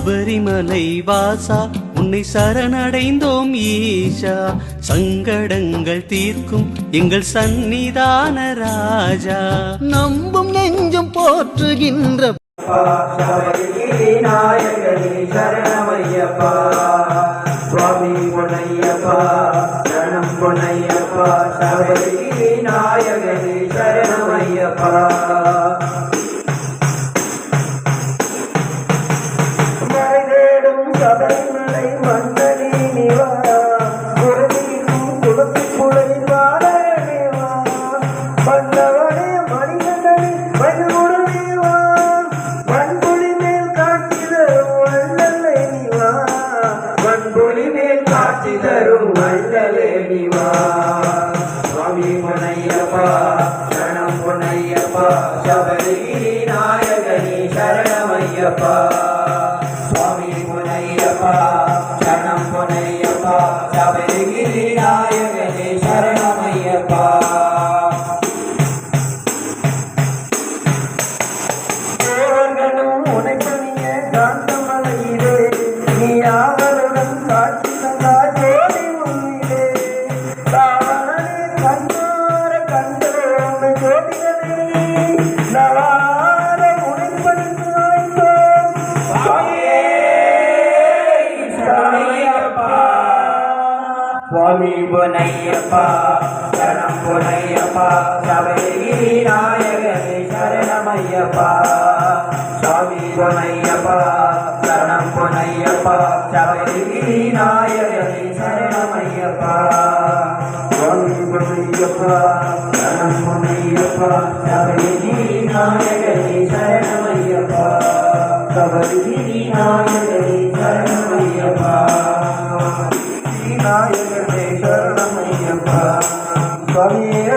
சபரிமலை வாசா உன்னை சரணடைந்தோம் ஈஷா. சங்கடங்கள் தீர்க்கும் எங்கள் சந்நிதான ராஜா. நம்பும் நெஞ்சும் போற்றுகின்ற சரணமையப்பா சுவாமி பொன்னையப்பா சரணம் பொன்னையப்பா சபரி நாயகனே சரணமையப்பா சபரிமலை மன்னனே நிவா குருதீரும் குலத்தி புலை மணிகண்டனே வயமுடனேவா வன்புலி மேல் காட்சி தரும் வள்ளலே நிவா. வன்புலி மேல் காட்சி தரும் வள்ளலே நிவா. சுவாமி பொன்னையப்பா சரணம் பொன்னையப்பா சபரிகிரி நாயகனே சரணமையப்பா. சரணம் பொன்னையப்பா சபரிகிரி நாயகனே சரணமையப்பா. தேவர்களும் உனைப்பணிய காந்தமலையிலே நீ ஆவலுடன் காட்சி ஜோதி உன்னிலே. கண்ணார ஜோதிகளே சரணமையப்பா சுவாமி பொன்னையப்பா சரணம் பொன்னையப்பா சபரிகிரி நாயகனே சரணமையப்பா. சுவாமி பொன்னையப்பா சரணம் பொன்னையப்பா சபரிகிரி நாயகனே சரணமையப்பா. சுவாமி பொன்னையப்பா சரணம் பொன்னையப்பா சபரிகிரி நாயகனே சரணமையப்பா. சபரிகிரி நாயகனே করে